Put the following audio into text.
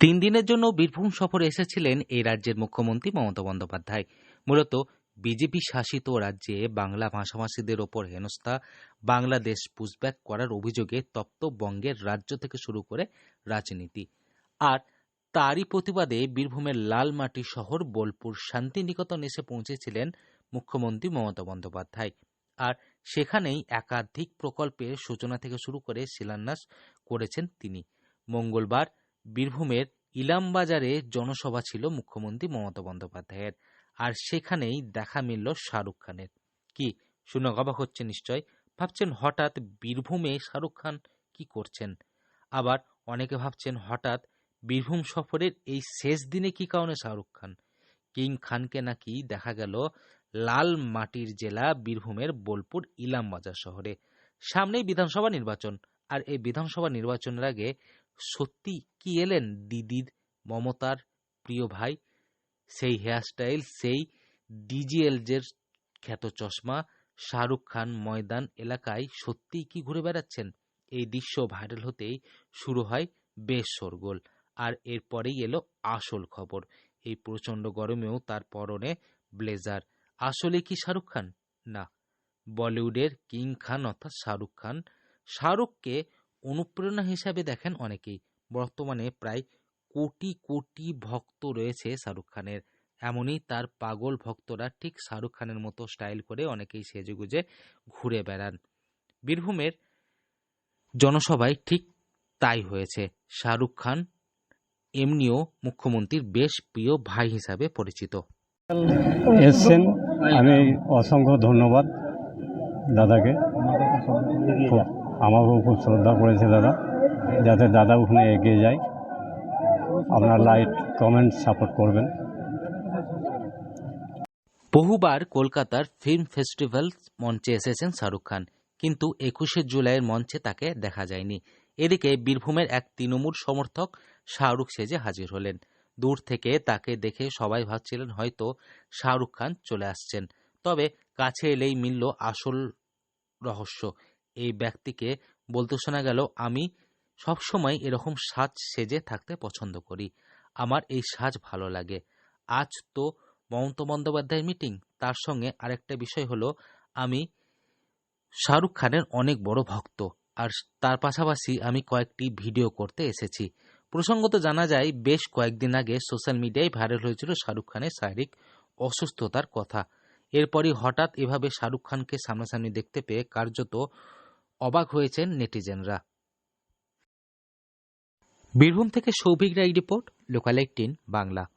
তিন দিনের জন্য বীরভূম সফরে এসেছিলেন এই রাজ্যের মুখ্যমন্ত্রী মমতা বন্দ্যোপাধ্যায়। মূলত বিজেপি শাসিত রাজ্যে বাংলা ভাষাভাষীদের ওপর হেনস্থা, বাংলাদেশ পুশব্যাক করার অভিযোগে তপ্ত বঙ্গের রাজ্য থেকে শুরু করে রাজনীতি। আর তারই প্রতিবাদে বীরভূমের লালমাটি শহর বোলপুর শান্তিনিকেতন এসে পৌঁছেছিলেন মুখ্যমন্ত্রী মমতা বন্দ্যোপাধ্যায়। আর সেখানেই একাধিক প্রকল্পের সূচনা থেকে শুরু করে শিলান্যাস করেছেন তিনি। মঙ্গলবার বীরভূমের ইলামবাজারে জনসভা ছিল মুখ্যমন্ত্রী মমতা বন্দ্যোপাধ্যায়ের। আর সেখানেই দেখা মিলল শাহরুখ খানের। কি, শুনে অবাক হচ্ছে নিশ্চয়? ভাবছেন হঠাৎ বীরভূমে শাহরুখ খান কি করছেন? আবার অনেকে ভাবছেন হঠাৎ বীরভূম সফরের এই শেষ দিনে কি কারণে শাহরুখ খান? কিং খানকে নাকি দেখা গেল লাল মাটির জেলা বীরভূমের বোলপুর ইলামবাজার শহরে। সামনেই বিধানসভা নির্বাচন। আর এই বিধানসভা নির্বাচনের আগে সত্যি কি এলেন দিদির, মমতার প্রিয় ভাই? সেই হেয়ারস্টাইল সেই ডিজিএলজের খ্যাত চশমা, শাহরুখ খান ময়দান এলাকায় সত্যিই কি ঘুরে বেড়াচ্ছেন? এই দৃশ্য ভাইরাল হতেই শুরু হয় বেশ শোরগোল। আর এরপরেই এলো আসল খবর। এই প্রচণ্ড গরমেও তার পরনে ব্লেজার। আসলে কি শাহরুখ খান? না। বলিউডের কিং খান অর্থাৎ শাহরুখ খান। শাহরুখকে অনুপ্রেরণা হিসাবে দেখেন অনেকেই। বর্তমানে প্রায় কোটি কোটি ভক্ত রয়েছে শাহরুখ খানের। এমনই তার পাগল ভক্তরা ঠিক শাহরুখ খানের মতো স্টাইল করে অনেকেই সেজেগুজে ঘুরে বেড়ান। বীরভূমের জনসভায় ঠিক তাই হয়েছে। শাহরুখ খান এমনিও মুখ্যমন্ত্রীর বেশ প্রিয় ভাই হিসাবে পরিচিত। এসছেন। আমি অসংখ্য ধন্যবাদ দাদাকে। আমাকেও খুব শ্রদ্ধা করেছে দাদা। যাতে দাদা ওখানে এগিয়ে যায়। আপনার লাইট কমেন্ট, সাপোর্ট করবেন। বহুবার কলকাতার ফিল্ম ফেস্টিভ্যাল মঞ্চে এসেছেন শাহরুখ খান, কিন্তু একুশে জুলাইয়ের মঞ্চে তাকে দেখা যায়নি। এদিকে বীরভূমের এক তৃণমূল সমর্থক শাহরুখ সেজে হাজির হলেন। দূর থেকে তাকে দেখে সবাই ভাবছিলেন হয়তো শাহরুখ খান চলে আসছেন। তবে কাছে এলেই মিলল আসল রহস্য। এই ব্যক্তিকে বলতে শোনা গেল, আমি সবসময় এরকম সাজ সেজে থাকতে পছন্দ করি। আমার এই সাজ ভালো লাগে। আজ তো মমতা বন্দ্যোপাধ্যায়ের মিটিং। তার সঙ্গে আরেকটা বিষয় হলো, আমি শাহরুখ খানের অনেক বড় ভক্ত। আর তার পাশাপাশি আমি কয়েকটি ভিডিও করতে এসেছি। প্রসঙ্গত জানা যায়, বেশ কয়েকদিন আগে সোশ্যাল মিডিয়ায় ভাইরাল হয়েছিল শাহরুখ খানের শারীরিক অসুস্থতার কথা। এরপরই হঠাৎ এভাবে শাহরুখ খানকে সামনাসামনি দেখতে পেয়ে কার্যত অবাক হয়েছেন নেটিজেনরা। বীরভূম থেকে সৌভিক রায় রিপোর্ট লোকাল বাংলা।